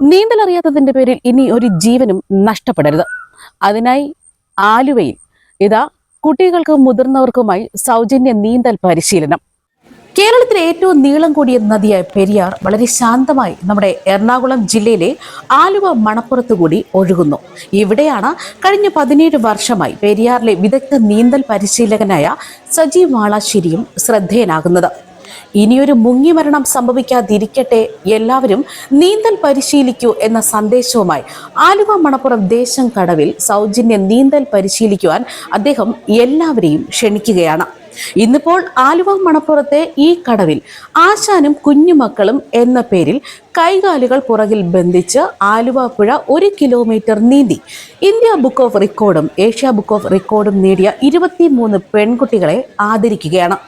നീന്തലറിയാത്തതിന്റെ പേരിൽ ഇനി ഒരു ജീവനും നഷ്ടപ്പെടരുത്. അതിനായി ആലുവയിൽ ഇതാ കുട്ടികൾക്കും മുതിർന്നവർക്കുമായി സൗജന്യ നീന്തൽ പരിശീലനം. കേരളത്തിലെ ഏറ്റവും നീളം കൂടിയ നദിയായ പെരിയാർ വളരെ ശാന്തമായി നമ്മുടെ എറണാകുളം ജില്ലയിലെ ആലുവ മണപ്പുറത്ത് കൂടി ഒഴുകുന്നു. ഇവിടെയാണ് കഴിഞ്ഞ പതിനേഴ് വർഷമായി പെരിയാറിലെ വിദഗ്ധ നീന്തൽ പരിശീലകനായ സജീവ് വാളാശ്ശേരിയും ശ്രദ്ധേയനാകുന്നത്. ഇനിയൊരു മുങ്ങിമരണം സംഭവിക്കാതിരിക്കട്ടെ. എല്ലാവരും നീന്തൽ പരിശീലിക്കൂ എന്ന സന്ദേശവുമായി ആലുവ മണപ്പുറം ദേശം കടവിൽ സൗജന്യ നീന്തൽ പരിശീലിക്കുവാൻ അദ്ദേഹം എല്ലാവരെയും ക്ഷണിക്കുകയാണ്. ഇന്നിപ്പോൾ ആലുവ മണപ്പുറത്തെ ഈ കടവിൽ ആശാനും കുഞ്ഞുമക്കളും എന്ന പേരിൽ കൈകാലുകൾ പുറകിൽ ബന്ധിച്ച് ആലുവ പുഴ ഒരു കിലോമീറ്റർ നീന്തി. ഇന്ത്യ ബുക്ക് ഓഫ് റെക്കോർഡും ഏഷ്യ ബുക്ക് ഓഫ് റെക്കോർഡും നേടിയ ഇരുപത്തിമൂന്ന് പെൺകുട്ടികളെ ആദരിക്കുകയാണ്.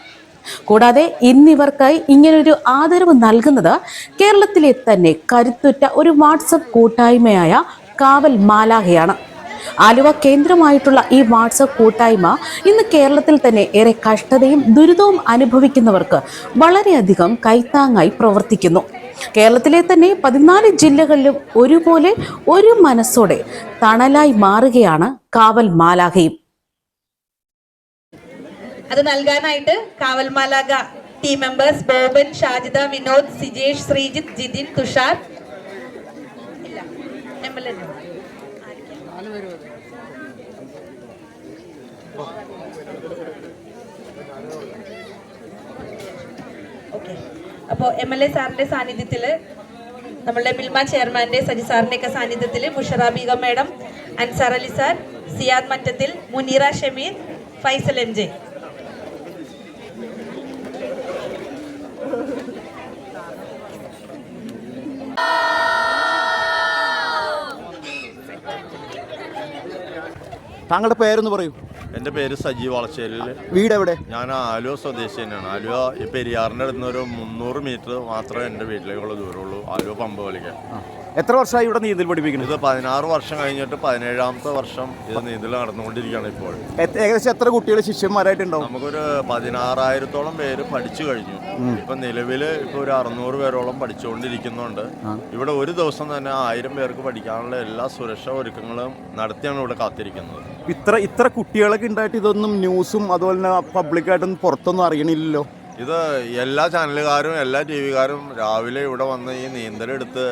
കൂടാതെ ഇന്നിവർക്കായി ഇങ്ങനൊരു ആദരവ് നൽകുന്നത് കേരളത്തിലെ തന്നെ കരുത്തുറ്റ ഒരു വാട്സപ്പ് കൂട്ടായ്മയായ കാവൽ മാലാഹയാണ്. ആലുവ കേന്ദ്രമായിട്ടുള്ള ഈ വാട്സപ്പ് കൂട്ടായ്മ ഇന്ന് കേരളത്തിൽ തന്നെ ഏറെ കഷ്ടതയും ദുരിതവും അനുഭവിക്കുന്നവർക്ക് വളരെയധികം കൈത്താങ്ങായി പ്രവർത്തിക്കുന്നു. കേരളത്തിലെ തന്നെ പതിനാല് ജില്ലകളിലും ഒരുപോലെ ഒരു മനസ്സോടെ തണലായി മാറുകയാണ് കാവൽ മാലാഹയും. അത് നൽകാനായിട്ട് കാവൽമാലാക ടീം മെമ്പേഴ്സ് ബോബൻ ഷാജിദ വിനോദ് സിജേഷ് ശ്രീജിത്ത് ജിതിൻ തുഷാർ. ഇല്ല എം എൽ എ ഓക്കെ. അപ്പോൾ സാറിന്റെ സാന്നിധ്യത്തിൽ നമ്മളുടെ മിൽമ ചെയർമാന്റെ സജി സാറിന്റെ സാന്നിധ്യത്തിൽ Mushara Begum madam Ansar Ali sir Siyad Mattathil Muneera Shameer Faisal M J. താങ്കളുടെ പേരൊന്ന് പറയൂ. എന്റെ പേര് സജീവ് വളശ്ശേരിയിൽ വീട് എവിടെ? ഞാൻ ആലുവ സ്വദേശി തന്നെയാണ്. ആലുവ ഈ പെരിയാറിന്റെ അടുത്ത് ഒരു മുന്നൂറ് മീറ്റർ മാത്രമേ എന്റെ വീട്ടിലേക്കുള്ള ദൂരമുള്ളൂ. ആലുവ പമ്പ് കളിക്കാൻ. എത്ര വർഷമായി ഇവിടെ നീന്തൽ പഠിപ്പിക്കുന്നത് ഇത് പതിനാറ് വർഷം കഴിഞ്ഞിട്ട് പതിനേഴാമത്തെ വർഷം ഇത് നീന്തൽ നടന്നുകൊണ്ടിരിക്കുകയാണ് ഇപ്പോൾ. ഏകദേശം എത്ര കുട്ടികൾ ശിഷ്യന്മാരായിട്ടുണ്ടാവും? നമുക്കൊരു പതിനാറായിരത്തോളം പേര് പഠിച്ചു കഴിഞ്ഞു. ഇപ്പം നിലവിൽ ഇപ്പോൾ ഒരു അറുന്നൂറ് പേരോളം പഠിച്ചുകൊണ്ടിരിക്കുന്നുണ്ട്. ഇവിടെ ഒരു ദിവസം തന്നെ ആയിരം പേർക്ക് പഠിക്കാനുള്ള എല്ലാ സുരക്ഷാ ഒരുക്കങ്ങളും നടത്തിയാണ് ഇവിടെ കാത്തിരിക്കുന്നത്. ഇത്ര ഇത്ര കുട്ടികളൊക്കെ ഉണ്ടായിട്ട് ഇതൊന്നും ന്യൂസും അതുപോലെ തന്നെ പബ്ലിക്കായിട്ടൊന്നും പുറത്തൊന്നും അറിയണില്ലല്ലോ. ഇത് എല്ലാ ചാനലുകാരും എല്ലാ ടി വിക്കാരും രാവിലെ ഇവിടെ വന്ന് ഈ നീന്തലെടുത്ത്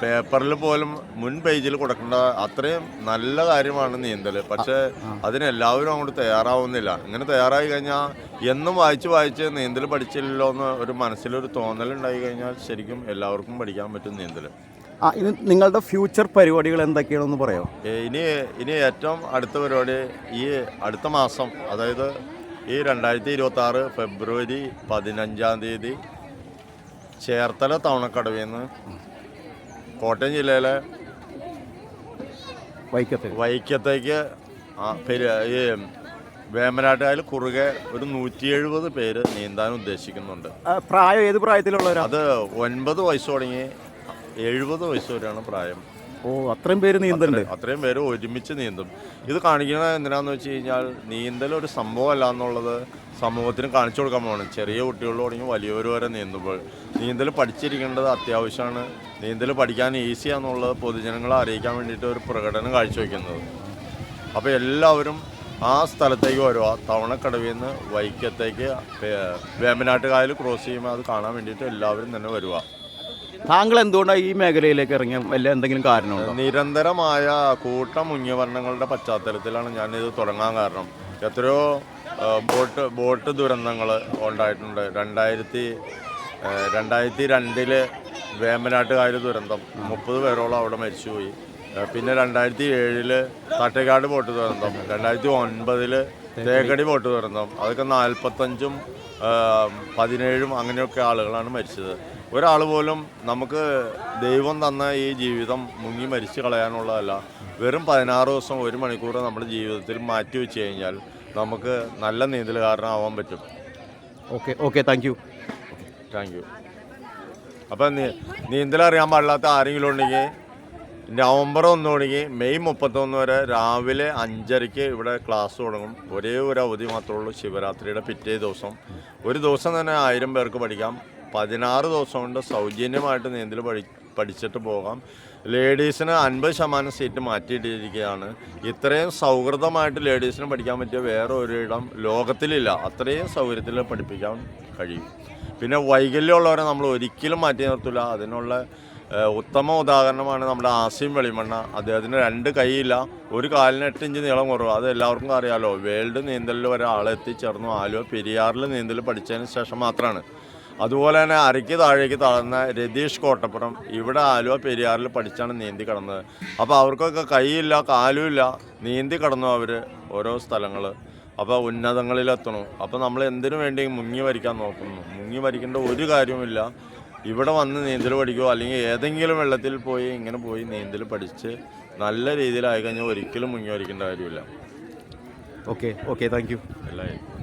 പേപ്പറിൽ പോലും മുൻ പേജിൽ കൊടുക്കേണ്ട അത്രയും നല്ല കാര്യമാണ് നീന്തൽ പക്ഷേ അതിനെല്ലാവരും അങ്ങോട്ട് തയ്യാറാവുന്നില്ല. ഇങ്ങനെ തയ്യാറായി കഴിഞ്ഞാൽ എന്നും വായിച്ച് വായിച്ച് നീന്തൽ പഠിച്ചില്ലല്ലോ എന്ന് ഒരു മനസ്സിലൊരു തോന്നലുണ്ടായി കഴിഞ്ഞാൽ ശരിക്കും എല്ലാവർക്കും പഠിക്കാൻ പറ്റും നീന്തൽ ആ ഇനി നിങ്ങളുടെ ഫ്യൂച്ചർ പരിപാടികൾ എന്തൊക്കെയാണെന്ന് പറയാമോ ഇനി ഇനി ഏറ്റവും അടുത്ത പരിപാടി ഈ അടുത്ത മാസം അതായത് ഈ രണ്ടായിരത്തി ഇരുപത്തി ആറ് ഫെബ്രുവരി പതിനഞ്ചാം തീയതി ചേർത്തല തവണക്കടവിൽ നിന്ന് കോട്ടയം ജില്ലയിലെ വൈക്കത്തെ. വൈക്കത്തേക്ക് ഈ വേമ്പനാട്ടുകാരിൽ കുറുകെ ഒരു നൂറ്റി എഴുപത് പേര് നീന്താൻ ഉദ്ദേശിക്കുന്നുണ്ട്. പ്രായം ഏത് പ്രായത്തിലുള്ളവരാണ് അത് ഒൻപത് വയസ്സ് തുടങ്ങി എഴുപത് വയസ്സ് വരെയാണ് പ്രായം. ഓ അത്രയും പേര് നീന്തലുണ്ട് അത്രയും പേര് ഒരുമിച്ച് നീന്തും. ഇത് കാണിക്കുന്നത് എന്തിനാന്ന് വെച്ച് കഴിഞ്ഞാൽ നീന്തൽ ഒരു സംഭവമല്ല എന്നുള്ളത് സമൂഹത്തിന് കാണിച്ചു കൊടുക്കാൻ പോകണം ചെറിയ കുട്ടികൾ തുടങ്ങി വലിയവർ വരെ നീന്തുമ്പോൾ നീന്തൽ പഠിച്ചിരിക്കേണ്ടത് അത്യാവശ്യമാണ്. നീന്തൽ പഠിക്കാൻ ഈസിയാന്നുള്ളത് പൊതുജനങ്ങളെ അറിയിക്കാൻ വേണ്ടിയിട്ട് ഒരു പ്രകടനം കാഴ്ചവെക്കുന്നത്. അപ്പോൾ എല്ലാവരും ആ സ്ഥലത്തേക്ക് വരുക തവണക്കടവിൽ നിന്ന് വൈക്കത്തേക്ക് വേമ്പനാട്ടുകായൽ ക്രോസ് ചെയ്യുമ്പോൾ അത് കാണാൻ വേണ്ടിയിട്ട് എല്ലാവരും തന്നെ വരുക താങ്കൾ എന്തുകൊണ്ടാണ് ഈ മേഖലയിലേക്ക് ഇറങ്ങിയ വല്ല എന്തെങ്കിലും കാരണമുണ്ടോ? നിരന്തരമായ കൂട്ടം മുങ്ങിയവർണങ്ങളുടെ പശ്ചാത്തലത്തിലാണ് ഞാനിത് തുടങ്ങാൻ കാരണം. എത്രയോ ബോട്ട് ബോട്ട് ദുരന്തങ്ങൾ ഉണ്ടായിട്ടുണ്ട്. രണ്ടായിരത്തി രണ്ടായിരത്തി രണ്ടിൽ വേമ്പനാട്ടുകാർ ദുരന്തം. മുപ്പത് പേരോളം അവിടെ മരിച്ചുപോയി. പിന്നെ രണ്ടായിരത്തി ഏഴിൽ തട്ടേക്കാട് ബോട്ട് ദുരന്തം. രണ്ടായിരത്തി ഒൻപതിൽ തേക്കടി ബോട്ട് ദുരന്തം. അതൊക്കെ നാൽപ്പത്തഞ്ചും പതിനേഴും അങ്ങനെയൊക്കെ ആളുകളാണ് മരിച്ചത്. ഒരാൾ പോലും നമുക്ക് ദൈവം തന്ന ഈ ജീവിതം മുങ്ങി മരിച്ചു കളയാനുള്ളതല്ല. വെറും പതിനാറ് ദിവസം ഒരു മണിക്കൂർ നമ്മുടെ ജീവിതത്തിൽ മാറ്റി വെച്ച് കഴിഞ്ഞാൽ നമുക്ക് നല്ല നീന്തലുകാരനാവാൻ പറ്റും. Okay okay thank you. Thank you. അപ്പം നീ നീന്തലറിയാൻ പാടില്ലാത്ത ആരെങ്കിലും ഉണ്ടെങ്കിൽ നവംബർ ഒന്ന് തുടങ്ങി മെയ് മുപ്പത്തൊന്ന് വരെ രാവിലെ അഞ്ചരയ്ക്ക് ഇവിടെ ക്ലാസ് തുടങ്ങും. ഒരേ ഒരു അവധി മാത്രമേ ഉള്ളൂ. ശിവരാത്രിയുടെ പിറ്റേ ദിവസം. ഒരു ദിവസം തന്നെ ആയിരം പേർക്ക് പഠിക്കാം. പതിനാറ് ദിവസം കൊണ്ട് സൗജന്യമായിട്ട് നീന്തൽ പഠി പഠിച്ചിട്ട് പോകാം. ലേഡീസിന് അൻപത് ശതമാനം സീറ്റ് മാറ്റിയിട്ടിരിക്കുകയാണ്. ഇത്രയും സൗഹൃദമായിട്ട് ലേഡീസിന് പഠിക്കാൻ പറ്റിയ വേറെ ഒരിടം ലോകത്തിലില്ല. അത്രയും സൗകര്യത്തിൽ പഠിപ്പിക്കാൻ കഴിയും. പിന്നെ വൈകല്യമുള്ളവരെ നമ്മൾ ഒരിക്കലും മാറ്റി നിർത്തില്ല അതിനുള്ള ഉത്തമ ഉദാഹരണമാണ് നമ്മുടെ ആസിം വെളിമണ്ണ. അദ്ദേഹത്തിന് രണ്ട് കൈയില്ല. ഒരു കാലിന് എട്ട് ഇഞ്ച് നീളം കുറവ്. അത് എല്ലാവർക്കും അറിയാലോ. വേൾഡ് നീന്തലിൽ വരെ ആളെത്തിച്ചേർന്നു ആലുവ പെരിയാറിൽ നീന്തൽ പഠിച്ചതിന് ശേഷം മാത്രമാണ് അതുപോലെ തന്നെ അരയ്ക്ക് താഴേക്ക് താഴ്ന്ന രതീഷ് കോട്ടപ്പുറം ഇവിടെ ആലുവ പെരിയാറിൽ പഠിച്ചാണ് നീന്തി കടന്നത്. അപ്പോൾ അവർക്കൊക്കെ കൈയില്ല കാലുമില്ല നീന്തി കടന്നു അവർ ഓരോ സ്ഥലങ്ങൾ. അപ്പോൾ ഉന്നതങ്ങളിലെത്തണു. അപ്പോൾ നമ്മൾ എന്തിനു വേണ്ടി മുങ്ങി വരിക്കാൻ നോക്കുന്നു? മുങ്ങി വരിക്കേണ്ട ഒരു കാര്യവുമില്ല. ഇവിടെ വന്ന് നീന്തൽ പഠിക്കുമോ അല്ലെങ്കിൽ ഏതെങ്കിലും വെള്ളത്തിൽ പോയി ഇങ്ങനെ പോയി നീന്തൽ പഠിച്ച് നല്ല രീതിയിലായി കഴിഞ്ഞാൽ ഒരിക്കലും മുങ്ങി വരിക്കേണ്ട കാര്യമില്ല. Okay okay thank you. എല്ലാവരും.